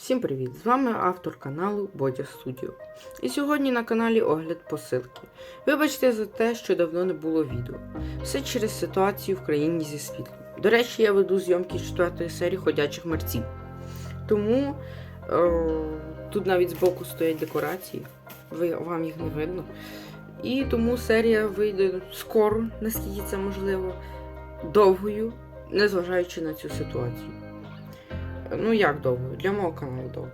Всім привіт! З вами автор каналу Бодя Studio. І сьогодні на каналі огляд посилки. Вибачте за те, що давно не було відео. Все через ситуацію в країні зі світлом. До речі, я веду зйомки з четвертої серії ходячих мерців. Тому е, тут навіть збоку стоять декорації, ви, вам їх не видно. І тому серія вийде скоро, наскільки це можливо, довгою, незважаючи на цю ситуацію. Ну, як довго? Для мого каналу довго.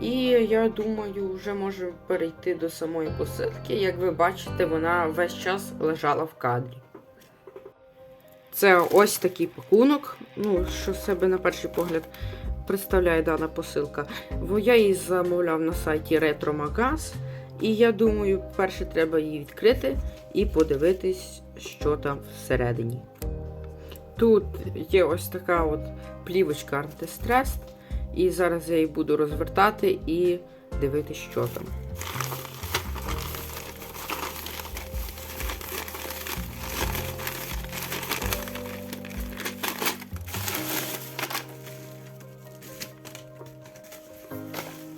І я думаю, вже можемо перейти до самої посилки. Як ви бачите, вона весь час лежала в кадрі. Це ось такий пакунок, ну, що себе на перший погляд представляє дана посилка. Бо я її замовляв на сайті Ретромагаз. І я думаю, перше треба її відкрити і подивитись, що там всередині. Тут є ось така от плівочка антистрес. І зараз я її буду розвертати і дивитися, що там.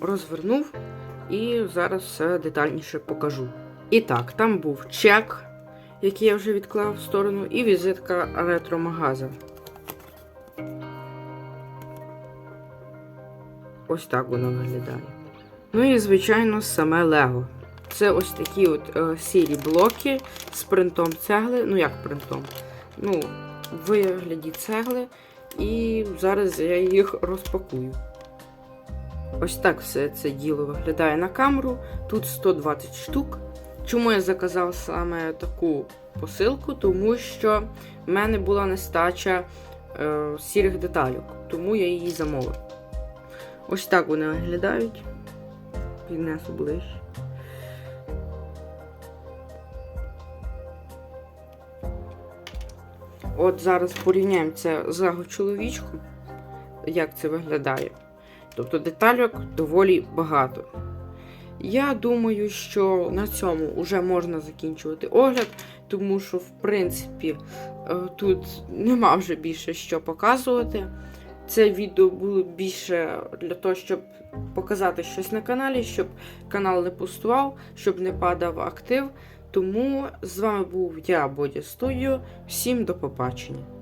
Розвернув і зараз все детальніше покажу. І так, там був чек, який я вже відклав в сторону, і візитка ретромагаза. Ось так воно виглядає. Ну і, звичайно, саме Лего. Це ось такі от е, сірі блоки з принтом цегли. Ну, як принтом? Ну, вигляді цегли. І зараз я їх розпакую. Ось так все це діло виглядає на камеру. Тут 120 штук. Чому я заказав саме таку посилку? Тому що в мене була нестача е, сірих деталюк, тому я її замовив. Ось так вони виглядають. Піднесу ближче. От зараз порівняємо це з Лего чоловічком, як це виглядає. Тобто детальок доволі багато. Я думаю, що на цьому вже можна закінчувати огляд, тому що, в принципі, е, тут нема вже більше що показувати. Це відео було більше для того, щоб показати щось на каналі, щоб канал не пустував, щоб не падав актив. Тому з вами був я, Бодя Студіо. Всім до побачення.